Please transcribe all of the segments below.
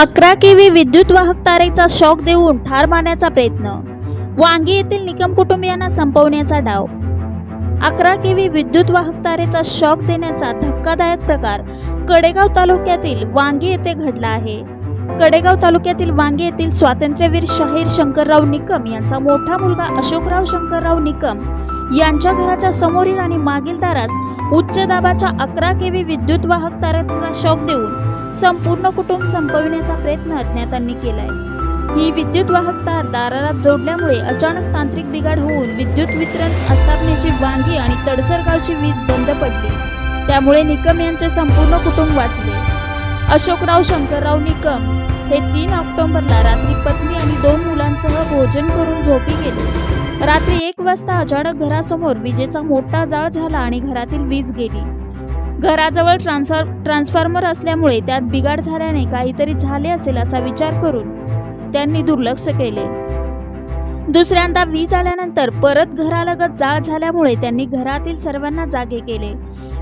अकरा केवी विद्युत वाहक तारेचा शॉक देऊन ठार मारण्याचा प्रयत्न. वांगी येथील निकम कुटुंबियांना संपवण्याचा डाव. अकरा केवी विद्युत वाहक तारेचा शॉक देण्याचा धक्कादायक प्रकार कडेगाव तालुक्यातील वांगी येथे घडला आहे. कडेगाव तालुक्यातील वांगी येथील स्वातंत्र्यवीर शाहीर शंकरराव निकम यांचा मोठा मुलगा अशोकराव शंकरराव निकम यांच्या घराच्या समोरील आणि मागील दारास उच्च दाबाच्या अकरा केवी विद्युत वाहक तारेचा शॉक देऊन संपूर्ण कुटुंब संपविण्याचा प्रयत्न अज्ञातांनी केलाय. ही विद्युत वाहक तार दाराला जोडल्यामुळे अचानक तांत्रिक बिघाड होऊन विद्युत वितरण आस्थापनेची वांगी आणि तडसर गावची वीज बंद पडली. त्यामुळे निकम यांचे संपूर्ण कुटुंब वाचले. अशोकराव शंकरराव निकम हे तीन ऑक्टोबरला रात्री पत्नी आणि दोन मुलांसह भोजन करून झोपी गेले. रात्री एक वाजता अचानक घरासमोर विजेचा मोठा जाळ झाला आणि घरातील वीज गेली. घराजवळ ट्रान्सफॉर ट्रान्सफॉर्मर असल्यामुळे त्यात बिघाड झाल्याने काहीतरी झाले असेल असा विचार करून त्यांनी दुर्लक्ष केले. दुसऱ्यांदा वीज आल्यानंतर परत घरालगत जाळ झाल्यामुळे त्यांनी घरातील सर्वांना जागे केले.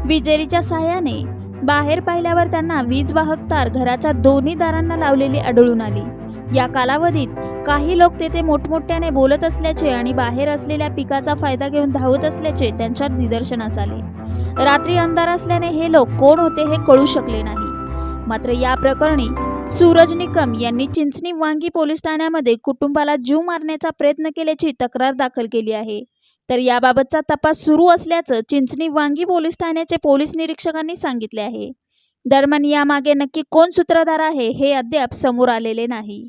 विजेरीच्या सहाय्याने बाहेर पाहिल्यावर त्यांना वीज वाहक तार घराच्या दोन्ही दारांना लावलेली आढळून आली. या कालावधीत काही लोक तेथे मोठमोठ्याने बोलत असल्याचे आणि बाहेर असलेल्या पिकाचा फायदा घेऊन धावत असल्याचे त्यांच्या निदर्शनास आले. रात्री अंधार असल्याने हे लोक कोण होते हे कळू शकले नाही. मात्र या प्रकरणी सूरज निकम यांनी चिंचणी वांगी पोलीस ठाण्यामध्ये कुटुंबाला जीव मारण्याचा प्रयत्न केल्याची तक्रार दाखल केली आहे. तर याबाबतचा तपास सुरू असल्याचं चिंचणी वांगी पोलीस ठाण्याचे पोलीस निरीक्षकांनी सांगितले आहे. दरम्यान यामागे नक्की कोण सूत्रधार आहे हे अद्याप समोर आलेले नाही.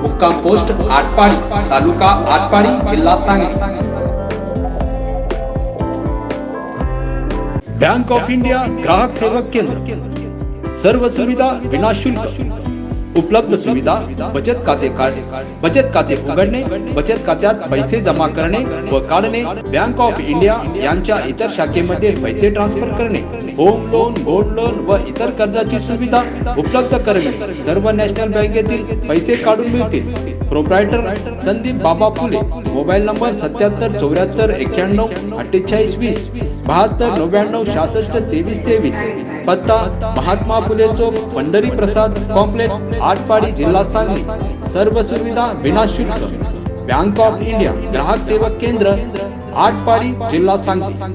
मुक्काम पोस्ट आटपाडी तालुका आटपाडी जिल्हा सांगली. बँक ऑफ इंडिया ग्राहक सेवक केंद्र. सर्व सुविधा विनाशुल्क. उपलब्ध सुविधा बचत खाते काढणे बचत खाते उघडणे बचत खात्यात पैसे जमा करणे व काढणे बँक ऑफ इंडिया यांच्या इतर शाखेमध्ये पैसे ट्रान्सफर करणे होम लोन गोल्ड लोन व इतर कर्जाची सुविधा उपलब्ध करणे. सर्व नॅशनल बँकेतील पैसे काढून मिळतील. प्रोप्रायटर संदीप बाबा फुले. मोबाईल नंबर सत्याहत्तर चौऱ्याहत्तर एक्क्याण्णव अठ्ठेचाळीस वीस बहात्तर नव्याण्णव सहासष्ट तेवीस तेवीस. पत्ता महात्मा फुले चौक पंढरी प्रसाद कॉम्प्लेक्स आटपाडी जिल्हा सांगली. सर्व सुविधा विनाशुल्क. बँक ऑफ इंडिया ग्राहक सेवा केंद्र आटपाडी जिल्हा सांगली.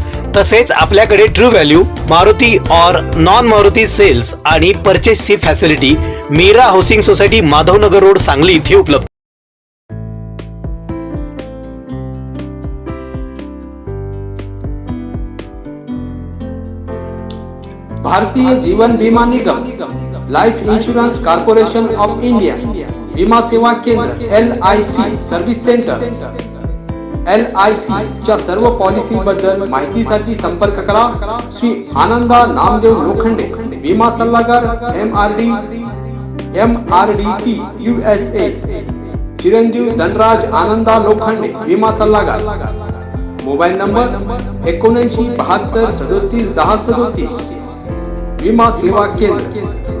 तसेच आपल्याकडे true value Maruti or non Maruti sales आणि परचेसची facility Meera housing society Madhavnagar road Sangli इथे उपलब्ध. Bharatiya Jeevan Bima Nigam life insurance corporation of India विमा सेवा केंद्र L I C service centre L I C च्या सर्व policy बद्दल माहितीसाठी संपर्क करा. श्री आनंदा नामदेव लोखंडे विमा सल्लागार M R D M R D T U S A चिरंजीव धनराज आनंदा लोखंडे विमा सल्लागार. मोबाईल नंबर एकोणऐंशी बहात्तर सदोतीस दहा सदोतीस. विमा सेवा केंद्र.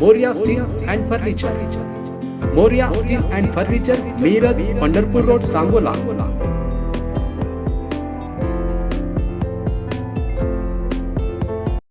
Morya steel and furniture. Morya steel and furniture Miraj Pandharpur road Sangola.